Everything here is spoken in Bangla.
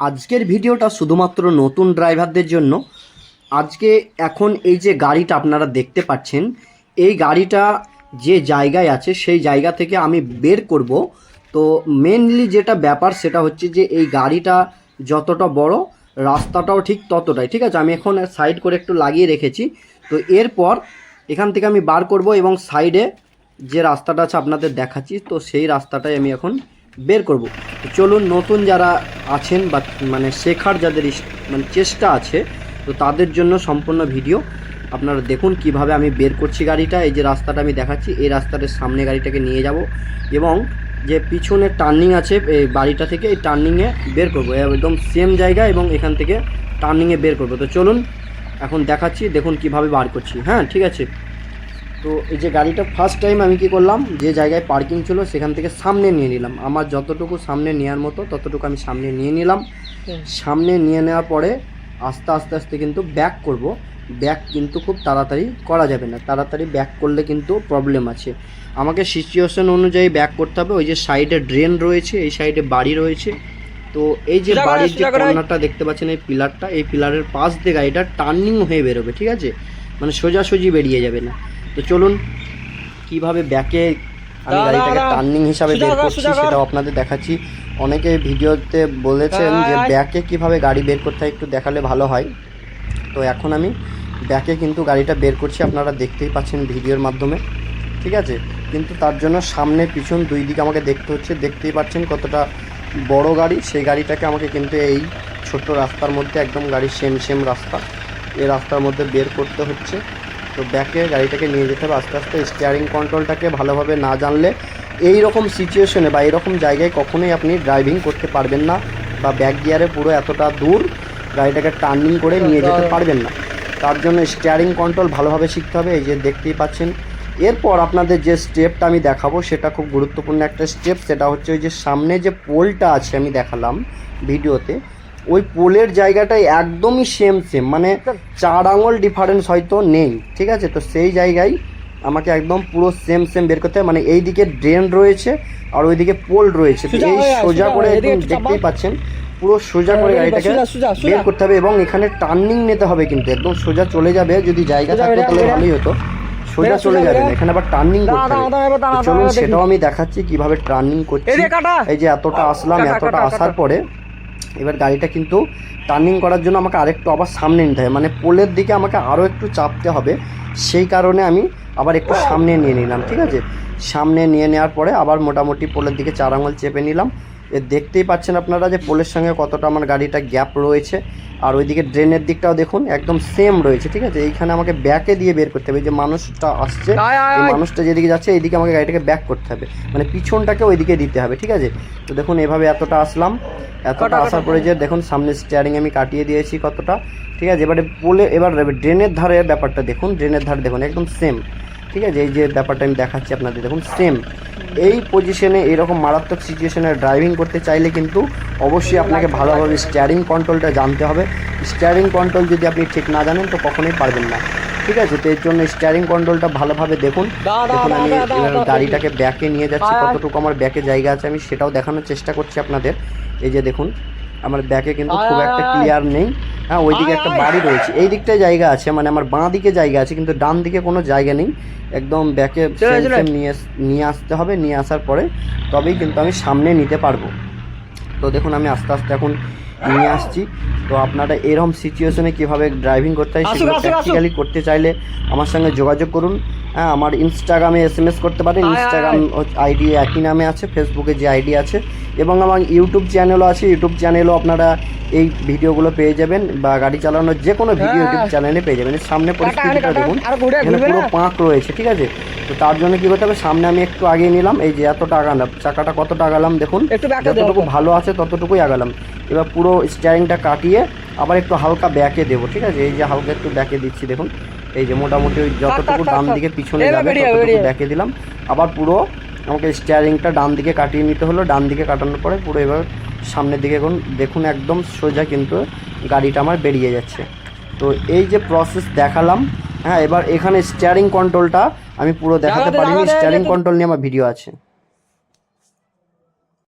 আজকের ভিডিওটা শুধুমাত্র নতুন ড্রাইভারদের জন্য। আজকে এখন এই যে গাড়িটা আপনারা দেখতে পাচ্ছেন, এই গাড়িটা যে জায়গায় আছে সেই জায়গা থেকে আমি বের করব। তো মেনলি যেটা ব্যাপার সেটা হচ্ছে যে এই গাড়িটা যতটা বড়, রাস্তাটাও ঠিক ততটাই। ঠিক আছে, আমি এখন সাইড করে একটু লাগিয়ে রেখেছি। তো এরপর এখান থেকে আমি বার করব এবং সাইডে যে রাস্তাটা আছে আপনাদের দেখাচ্ছি, তো সেই রাস্তাটাই আমি এখন বের করব। চলুন, নতুন যারা আছেন বা মানে শেখার যাদের মানে চেষ্টা আছে, তো তাদের জন্য সম্পূর্ণ ভিডিও। আপনারা দেখুন কীভাবে আমি বের করছি গাড়িটা, এই যে রাস্তাটা আমি দেখাচ্ছি, এই রাস্তাটার সামনে গাড়িটাকে নিয়ে যাব এবং যে পিছনে টার্নিং আছে, এই বাড়িটা থেকে এই টার্নিংয়ে বের করব, একদম সেম জায়গা এবং এখান থেকে টার্নিংয়ে বের করব। তো চলুন, এখন দেখাচ্ছি, দেখুন কীভাবে বার করছি। হ্যাঁ ঠিক আছে। তো এই যে গাড়িটা ফার্স্ট টাইম আমি কি করলাম যে জায়গায় পার্কিং ছিল সেখান থেকে সামনে নিয়ে নিলাম। আমার যতটুকু সামনে নেওয়ার মতো ততটুকু আমি সামনে নিয়ে নিলাম। সামনে নিয়ে নেওয়ার পরে আস্তে আস্তে আস্তে কিন্তু ব্যাক করব। ব্যাক কিন্তু খুব তাড়াতাড়ি করা যাবে না। তাড়াতাড়ি ব্যাক করলে কিন্তু প্রবলেম আছে। আমাকে সিচুয়েশন অনুযায়ী ব্যাক করতে হবে। ওই যে সাইডে ড্রেন রয়েছে এই সাইডে বাড়ি রয়েছে। তো এই যে বাড়ির যে কর্নারটা দেখতে পাচ্ছেন এই পিলারটা এই পিলারের পাশ দিয়ে গাড়িটা টার্নিং হয়ে বেরোবে ঠিক আছে? মানে সোজাসুজি বেরিয়ে যাবে না। তো চলুন কীভাবে ব্যাকে আমি গাড়িটাকে টার্নিং হিসাবে বের করছি সেটাও আপনাদের দেখাচ্ছি। অনেকে ভিডিওতে বলেছেন যে ব্যাকে কীভাবে গাড়ি বের করতে হয় একটু দেখালে ভালো হয়। তো এখন আমি ব্যাকে কিন্তু গাড়িটা বের করছি আপনারা দেখতেই পাচ্ছেন ভিডিওর মাধ্যমে। ঠিক আছে? কিন্তু তার জন্য সামনে পিছন দুই দিকে আমাকে দেখতে হচ্ছে দেখতেই পাচ্ছেন কতটা বড় গাড়ি। সেই গাড়িটাকে আমাকে কিন্তু এই ছোট্ট রাস্তার মধ্যে একদম গাড়ির সেম সেম রাস্তা। এই রাস্তার মধ্যে বের করতে হচ্ছে। তো ব্যাকে গাড়িটাকে নিয়ে যেতে হবে আস্তে আস্তে স্টিয়ারিং কন্ট্রোলটাকে ভালোভাবে না জানলে এই রকম সিচুয়েশনে বা এরকম জায়গায় কখনোই আপনি ড্রাইভিং করতে পারবেন না বা ব্যাক গিয়ারে পুরো এতটা দূর গাড়িটাকে টার্নিং করে নিয়ে যেতে পারবেন না। তার জন্য স্টিয়ারিং কন্ট্রোল ভালোভাবে শিখতে হবে এই যে দেখতেই পাচ্ছেন। এরপর আপনাদের যে স্টেপটা আমি দেখাবো সেটা খুব গুরুত্বপূর্ণ একটা স্টেপ সেটা হচ্ছে ওই যে সামনে যে পোলটা আছে আমি দেখালাম ভিডিওতে ওই পোলের জায়গাটাই একদমই সেম সেম মানে চার আঙুল ডিফারেন্স হয়তো নেই ঠিক আছে? তো সেই জায়গায় আমাকে একদম পুরো সেম সেম বের করতে হবে মানে এই দিকে ড্রেন রয়েছে আর ওইদিকে পোল রয়েছে। তো এই সোজা করে একদম দেখতেই। পাচ্ছেন পুরো সোজা করে গাড়িটাকে। বের করতে হবে এবং এখানে টার্নিং নিতে হবে কিন্তু। একদম সোজা চলে যাবে যদি জায়গা থাকতো তাহলে ভালোই হতো। সোজা চলে যাবে না এখানে আবার টার্নিং করতে হবে। চলুন সেটাও আমি দেখাচ্ছি কীভাবে টার্নিং করছি। এই যে এতটা আসলাম এতটা আসার পরে এবার গাড়িটা কিন্তু টার্নিং করার জন্য আমাকে আরেকটু আবার সামনে নিতে হবে। মানে পোলের দিকে আমাকে আরও একটু চাপতে হবে, সেই কারণে আমি আবার একটু সামনে নিয়ে নিলাম, ঠিক আছে? সামনে নিয়ে নেওয়ার পরে আবার মোটামুটি পোলের দিকে চার আঙুল চেপে নিলাম। এ দেখতেই পাচ্ছেন আপনারা যে পোলের সঙ্গে কতটা আমার গাড়িটা গ্যাপ রয়েছে। আর ওইদিকে ড্রেনের দিকটাও দেখুন একদম সেম রয়েছে ঠিক আছে? এইখানে আমাকে ব্যাকে দিয়ে বের করতে হবে যে মানুষটা আসছে। মানুষটা যেদিকে যাচ্ছে এইদিকে আমাকে গাড়িটাকে ব্যাক করতে হবে। মানে পিছনটাকে ওইদিকে দিতে হবে ঠিক আছে? তো দেখুন এভাবে এতটা আসলাম এতটা আসার। পরে যে দেখুন সামনে স্টিয়ারিং আমি কাটিয়ে দিয়েছি কতটা ঠিক আছে? এবারে পোলে এবার ড্রেনের ধারে ব্যাপারটা দেখুন ড্রেনের ধারে দেখুন একদম সেম ঠিক আছে? এই যে ব্যাপারটা আমি দেখাচ্ছি আপনাদের দেখুন সেম এই পজিশনে এরকম মারাত্মক সিচুয়েশনে ড্রাইভিং করতে চাইলে কিন্তু অবশ্যই আপনাকে ভালোভাবে স্টিয়ারিং কন্ট্রোলটা জানতে হবে। স্টিয়ারিং কন্ট্রোল যদি আপনি ঠিক না জানেন তো কখনোই পারবেন না। ঠিক আছে? তো এর জন্য স্টিয়ারিং কন্ট্রোলটা ভালোভাবে দেখুন। দেখুন আমি। গাড়িটাকে ব্যাকে নিয়ে যাচ্ছি। কতটুকু আমার ব্যাকে জায়গা আছে আমি সেটাও দেখানোর চেষ্টা করছি আপনাদের। এই যে দেখুন আমার ব্যাকে কিন্তু খুব একটা ক্লিয়ার নেই। হ্যাঁ ওইদিকে আয়, একটা বাড়ি রয়েছে। এই দিকটায় জায়গা আছে মানে আমার বাঁ দিকে জায়গা আছে কিন্তু ডান দিকে কোনো জায়গা নেই। একদম ব্যাকে নিয়ে নিয়ে আসতে হবে নিয়ে আসার পরে তবেই কিন্তু আমি সামনে নিতে পারব। তো দেখুন আমি আস্তে আস্তে এখন নিয়ে আসছি। তো আপনারা এরকম সিচুয়েশনে কীভাবে ড্রাইভিং করতে হয় সেগুলো। প্র্যাকটিক্যালি করতে চাইলে আমার সঙ্গে যোগাযোগ করুন। হ্যাঁ আমার ইনস্টাগ্রামে এস এম এস করতে পারেন ইনস্টাগ্রাম আইডি একই নামে আছে ফেসবুকে যে আইডি আছে এবং আমার ইউটিউব চ্যানেলও আছে। ইউটিউব চ্যানেলও আপনারা এই ভিডিওগুলো পেয়ে যাবেন বা গাড়ি চালানোর যে কোনো ভিডিও। ইউটিউব চ্যানেলে পেয়ে যাবেন। সামনে পরিস্থিতিটা দেখুন। এখানে পুরো পাঁক রয়েছে ঠিক আছে? তো তার জন্য কী করতে হবে? সামনে আমি একটু আগে নিলাম। এই যে এতটা আগালাম চাকাটা কতটা আগালাম দেখুন। যতটুকু ভালো আছে ততটুকুই আগালাম। এবার পুরো স্টিয়ারিংটা কাটিয়ে আবার একটু হালকা ব্যাকে দেবো ঠিক আছে? এই যে হালকা একটু ব্যাকে দিচ্ছি দেখুন। এই যে মোটামুটি ওই যতটুকু ডান দিকে পিছনে যাবে ততটুকু ব্যাকে দিলাম। আবার পুরো আমাকে স্টিয়ারিংটা ডান দিকে কাটিয়ে নিতে হলো। ডান দিকে কাটানোর পরে পুরো এবার সামনের দিকে এখন দেখুন একদম সোজা কিন্তু গাড়িটা আমার বেরিয়ে যাচ্ছে। তো এই যে প্রসেস দেখালাম হ্যাঁ এবার এখানে স্টিয়ারিং কন্ট্রোলটা আমি পুরো দেখাতে পারিনি। স্টিয়ারিং কন্ট্রোল নিয়ে আমার ভিডিও আছে।